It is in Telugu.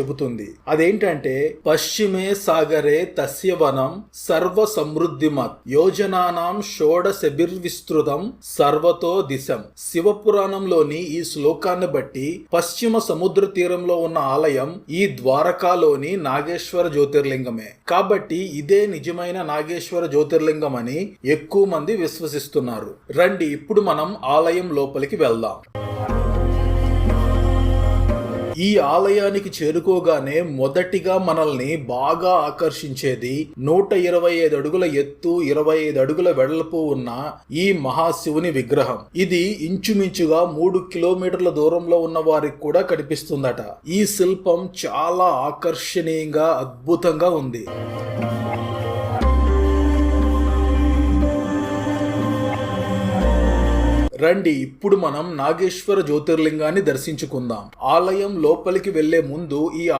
చెబుతుంది. అదేంటంటే పశ్చిమే సాగరే తస్య వనం సర్వ సమృద్ధిమత్ యోజనానాం షోడశభిర్విస్తృతం సర్వతో దిశం. శివపురాణంలోని ఈ శ్లోకాన్ని బట్టి పశ్చిమ సముద్ర తీరంలో ఉన్న ఆలయం ఈ ద్వారకాలోని నాగేశ్వర జ్యోతిర్లింగమే. కాబట్టి ఇదే నిజమైన నాగేశ్వర జ్యోతిర్లింగం అని ఎక్కువ మంది విశ్వసిస్తున్నారు. రండి ఇప్పుడు మనం ఆలయం లోపలికి వెళ్దాం. ఈ ఆలయానికి చేరుకోగానే మొదటిగా మనల్ని బాగా ఆకర్షించేది నూట ఇరవై ఐదు అడుగుల ఎత్తు ఇరవై ఐదు అడుగుల వెడల్పు ఉన్న ఈ మహాశివుని విగ్రహం. ఇది ఇంచుమించుగా మూడు కిలోమీటర్ల దూరంలో ఉన్న వారికి కూడా కనిపిస్తుందట. ఈ శిల్పం చాలా ఆకర్షణీయంగా అద్భుతంగా ఉంది. రండి ఇప్పుడు మనం నాగేశ్వర జ్యోతిర్లింగాన్ని దర్శించుకుందాం. ఆలయం లోపలికి వెళ్ళే ముందు ఈ